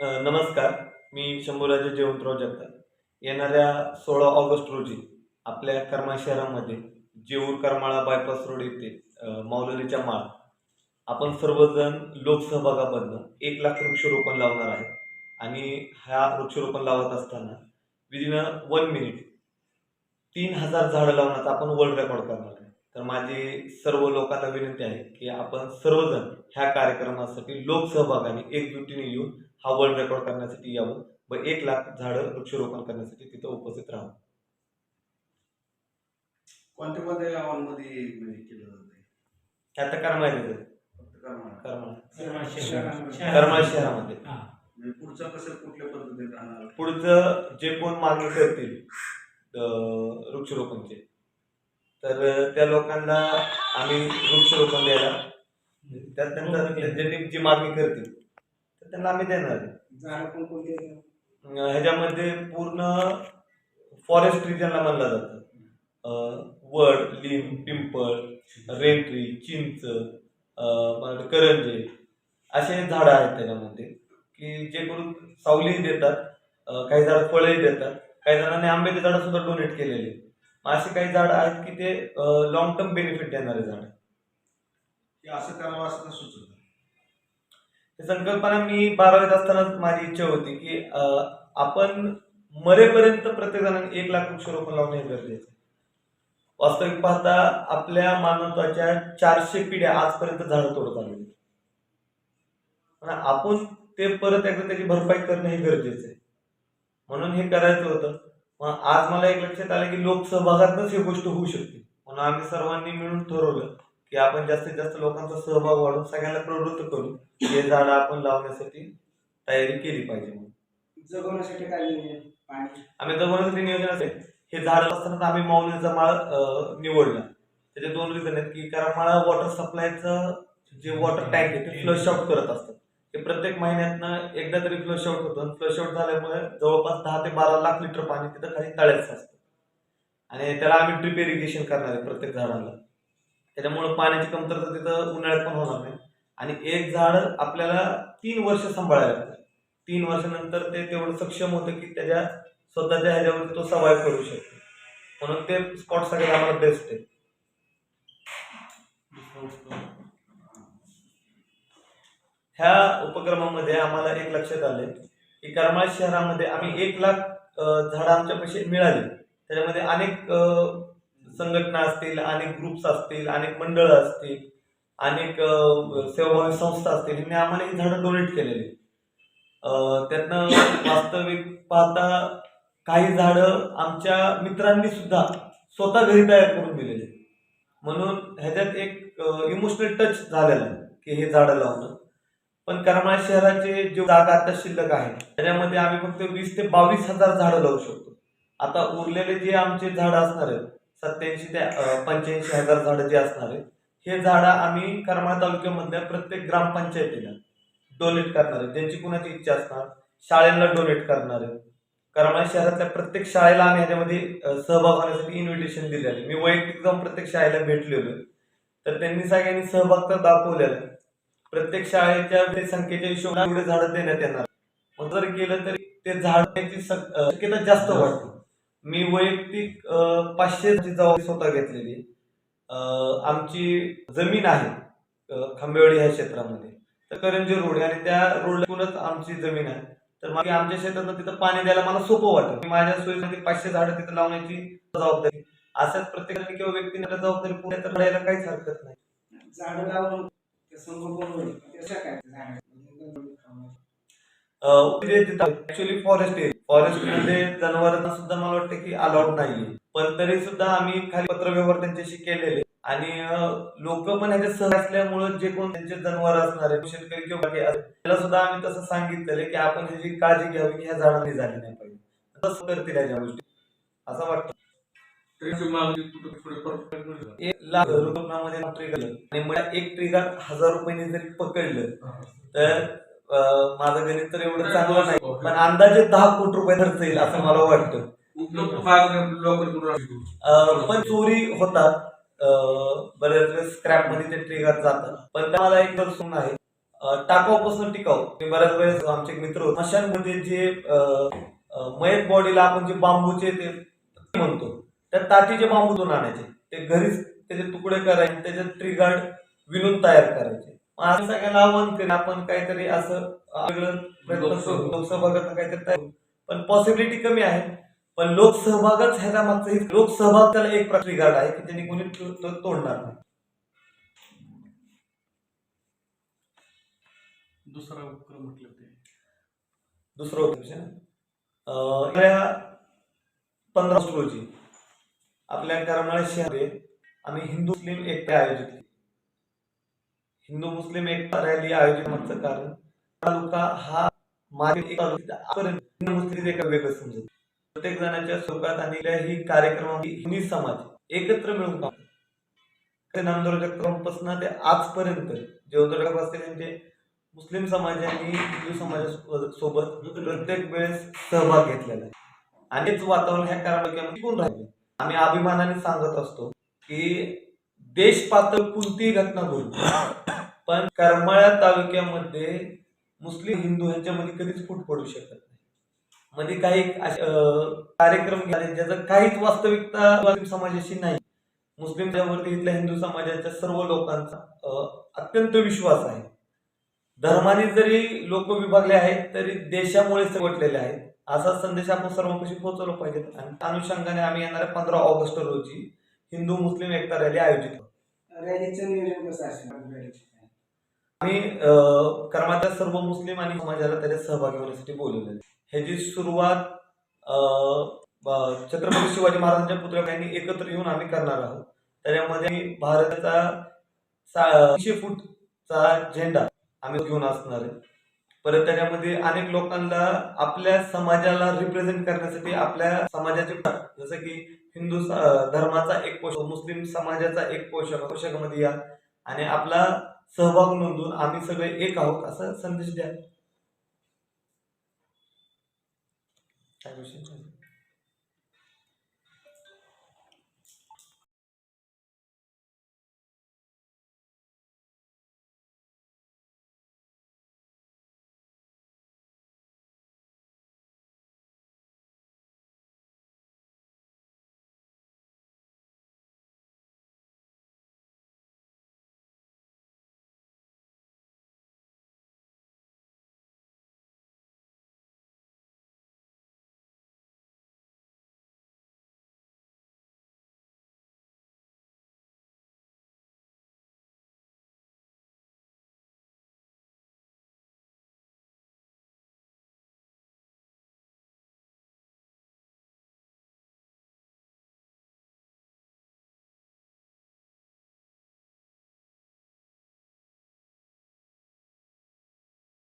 नमस्कार. मी शंभूराजे जयवंतराव जगताप. येणाऱ्या सोळा ऑगस्ट रोजी आपल्या करमाळ शहरामध्ये जेऊर करमाळा बायपास रोड येथे अ, माळा माळ. आपण सर्वजण लोकसहभागामधनं एक लाख वृक्षरोपण लावणार आहे. आणि हा वृक्षरोपण लावत असताना विदिन वन मिनिट तीन हजार झाडं लावण्याचा आपण वर्ल्ड रेकॉर्ड करणार आहे. तर माझी सर्व लोकांना विनंती आहे की आपण सर्वजण ह्या कार्यक्रमासाठी लोकसहभागाने एकजुटीने येऊन हा वर्ल्ड रेकॉर्ड करण्यासाठी यावं. व एक लाख झाडं वृक्षारोपण करण्यासाठी तिथं उपस्थित राहावं. कोणत्या कोणत्या गावांमध्ये म्हणजे केलं जाते आता करमाळ. करमाळा. शहरामध्ये. म्हणजे पुढचं कसं कुठल्या पद्धतीने राहणार पुढचं जे कोण मागणी करतील वृक्षारोपणचे तर त्या लोकांना आम्ही वृक्षारोपण द्यायला त्यात त्यांना त्यांनी जी मागणी करतील तर त्यांना आम्ही देणार. अं, ह्याच्यामध्ये पूर्ण फॉरेस्ट रिजनला म्हणलं जातं. अं, वड लिंब पिंपळ रेंट्री चिंच अं, करंजे असे झाडं आहेत त्याच्यामध्ये की जे करून सावलीही देतात अं, काही झाडं फळंही देतात. काही जणांनी आंब्याची झाडं सुद्धा डोनेट केलेली. मग अशी काही झाडं आहेत की ते लॉंग टर्म बेनिफिट देणारे झाड. की असं करावं असं तर सुचत ही संकल्पना मी बारावीत असतानाच माझी इच्छा होती की आपण मरेपर्यंत प्रत्येक जणांनी एक लाख वृक्षारोपण लावणे हे गरजेचं आहे. वास्तविक पाहता आपल्या मानवत्वाच्या चारशे पिढ्या आजपर्यंत झाडं तोडत आलेली पण आपण ते परत एकदा त्याची भरपाई करणं हे गरजेचं आहे. म्हणून हे करायचं होतं. मग आज मला एक लक्षात आलं की लोकसहभागातच ही गोष्ट होऊ शकते. म्हणून आम्ही सर्वांनी मिळून ठरवलं की आपण जास्तीत जास्त लोकांचा सहभाग वाढून सगळ्यांना प्रवृत्त करू हे झाडं आपण लावण्यासाठी तयारी केली पाहिजे जगवण्यासाठी काय नियोजन? पाणी. आम्ही जगवण्यासाठी नियोजन असेल हे झाड असताना आम्ही माऊलीचा माळ अं, निवडला. त्याचे दोन रिझन आहेत की कारण मला वॉटर सप्लायचं जे वॉटर टँक आहे ते फ्लश आउट करत असतात. ते प्रत्येक महिन्यातनं एकदा तरी फ्लश आउट होतं फ्लश आउट झाल्यामुळे जवळपास दहा ते बारा लाख लिटर पाणी तिथं खाली तळ्याचं असतं आणि त्याला आम्ही ड्रिप इरिगेशन करणार आहे प्रत्येक झाडाला. त्याच्यामुळे पाण्याची कमतरता तिथं उन्हाळ्यात पण होणार नाही. आणि एक झाड आपल्याला तीन वर्ष सांभाळायला लागतं. तीन वर्षानंतर ते तेवढं सक्षम होतं की त्याच्या स्वतःच्या ह्याच्यावरती तो सर्वाईव्ह करू शकतो. म्हणून ते स्पॉट सगळे आम्हाला बेस्ट आहे. ह्या उपक्रमामध्ये आम्हाला एक लक्षात आले की करमाळ शहरामध्ये आम्ही एक लाख झाडं आमच्यापाशी मिळाली. त्याच्यामध्ये अनेक संघटना असतील अनेक ग्रुप्स असतील अनेक मंडळं असतील अनेक सेवाभावी संस्था असतील मी आम्हाला ही झाडं डोनेट केलेली. त्यातनं वास्तविक पाहता काही झाडं आमच्या मित्रांनी सुद्धा स्वतः घरी तयार करून दिलेली. म्हणून ह्याच्यात एक इमोशनल टच झालेला आहे की हे झाडं लावणं. पण करमाळ शहराचे जे जागा आता शिल्लक आहे त्याच्यामध्ये आम्ही फक्त वीस ते बावीस हजार झाडं लावू शकतो. आता उरलेले जे आमचे झाडं असणार आहेत सत्याऐंशी ते पंच्याऐंशी हजार झाडं जे असणार आहेत हे झाडं आम्ही करमाळा तालुक्यामधल्या प्रत्येक ग्रामपंचायतीला डोनेट करणार आहे ज्यांची कुणाची इच्छा असणार शाळेला डोनेट करणार आहे करमाळा शहरातल्या प्रत्येक शाळेला आम्ही ह्याच्यामध्ये सहभाग होण्यासाठी इन्व्हिटेशन दिलेलं. आहे मी वैयक्तिक जाऊन प्रत्येक शाळेला भेटलेलो आहे. तर त्यांनी सगळ्यांनी सहभाग तर दाखवलेला आहे. प्रत्येक शाळेच्या संख्येच्या हिशोबाने एवढे झाडं देण्यात येणार मग जर केलं तरी ते झाड सक- शक्यता जास्त वाटते मी वैयक्तिक पाचशे जबाबदारी स्वतः घेतलेली आमची जमीन आहे खांबेवाडी ह्या क्षेत्रामध्ये. तर करंजे रोड आहे आणि त्या रोडलाच आमची जमीन आहे. तर मग आमच्या शेतातनं तिथं पाणी द्यायला मला सोपं वाटतं. मी माझ्या सोयीसाठी पाचशे झाडं तिथं लावण्याची जबाबदारी अशाच प्रत्येकाने किंवा व्यक्तीने जबाबदारी पुढे तर द्यायला काहीच हरकत नाही. झाडं लावून काय ऍक्च्युली फॉरेस्ट एरिया फॉरेस्टमध्ये जनावरांना सुद्धा मला वाटतं की अलाउड नाहीये. पण तरी सुद्धा आम्ही खाली पत्रव्यवहार त्यांच्याशी केलेले. आणि लोक पण ह्याच्यात सह असल्यामुळे जे कोण त्यांचे जनावर असणार आहे शेतकरी किंवा त्याला सुद्धा आम्ही तसं सांगितलेलं की आपण ह्याची काळजी घ्यावी की ह्या झाडांनी झाली नाही पाहिजे. तसं करतील ह्या गोष्टी. असं वाटतं. ट्रेनची एक ट्रिगर आणि मला एक ट्रिगर हजार रुपयांनी जरी पकडलं तर माझं गणित तर एवढं चांगलं नाही. पण अंदाजे दहा कोटी रुपये खर्च येईल असं मला वाटतं. पण चोरी होतात. बऱ्याच वेळेस स्क्रॅपमध्ये ते ट्रिगर जातात. पण त्या मला एक प्रश्न आहे. टाकाऊपासून टिकाऊ. मी बऱ्याच वेळेस आमचे मित्र. मशांमध्ये जे मयत बॉडीला आपण जे बांबूचे ते म्हणतो त्या ताटीचे बांबूतून आणायचे. ते घरीच त्याचे तुकडे करायचे त्याच्यात ट्री गार्ड विणून तयार करायचे. सगळ्यांना आव्हान करेन आपण काहीतरी असं वेगळं प्रयत्न करू. लोकसहभागात काहीतरी. पण पॉसिबिलिटी कमी आहे. पण लोकसहभागच ह्याच्या मागचं हे- लोकसहभाग त्याला एक गार्ड आहे की त्यांनी कोणी तोडणार नाही. दुसरा उपक्रम म्हटलं ते. दुसरं ऑप्शन या पंधरा रोजी आपल्या करमाळा शहरात आम्ही हिंदू मुस्लिम एकता आयोजित केली. हिंदू मुस्लिम एकता रॅली आयोजित मागचं कारण तालुका हा मागे आजपर्यंत हिंदू मुस्लिम एक वेगळं समजत प्रत्येक जणांच्या सुखात आणि ही कार्यक्रमामध्ये समाज एकत्र मिळून काम ते नामदार ते आजपर्यंत जेवदर्ग त्यांचे मुस्लिम समाजाने हिंदू समाजासोबत प्रत्येक वेळेस सहभाग घेतलेला आहे. आणि वातावरण ह्या कारामध्ये टिकून राहिले आम्ही अभिमानाने सांगत असतो की देश पातळ कोणतीही घटना घडू पण करमाळ्या तालुक्यामध्ये मुस्लिम हिंदू ह्यांच्यामध्ये कधीच फूट पडू शकत नाही. मध्ये काही कार्यक्रम झाले ज्याचा काहीच वास्तविकता समाजाशी नाही. मुस्लिम त्यावरती इथल्या हिंदू समाजाच्या सर्व लोकांचा अत्यंत विश्वास आहे. धर्माने जरी लोक विभागले आहेत तरी देशामुळे सवटलेले आहेत. असा संदेश आपण सर्वांपाशी पोहोचवला पाहिजे. आणि अनुषंगाने आम्ही येणाऱ्या पंधरा ऑगस्ट रोजी हिंदू मुस्लिम एकता रॅली आयोजित रॅलीचं नियोजन कसं असेल आम्ही कर्माच्या सर्व मुस्लिम आणि समाजाला त्याच्यात सहभागी होण्यासाठी बोलवले ह्याची सुरुवात छत्रपती शिवाजी महाराजांच्या पुतळ्यांनी एकत्र येऊन आम्ही करणार आहोत त्याच्यामध्ये भारताचा तीनशे फूटचा झेंडा आम्ही घेऊन असणार आहे. परत त्याच्यामध्ये अनेक लोकांना आपल्या समाजाला रिप्रेझेंट करण्यासाठी आपल्या समाजाचे जसं की हिंदू धर्माचा एक पोषक मुस्लिम समाजाचा एक पोषक पोषकामध्ये या. आणि आपला सहभाग नोंदवून आम्ही सगळे एक आहोत असा संदेश द्या. काय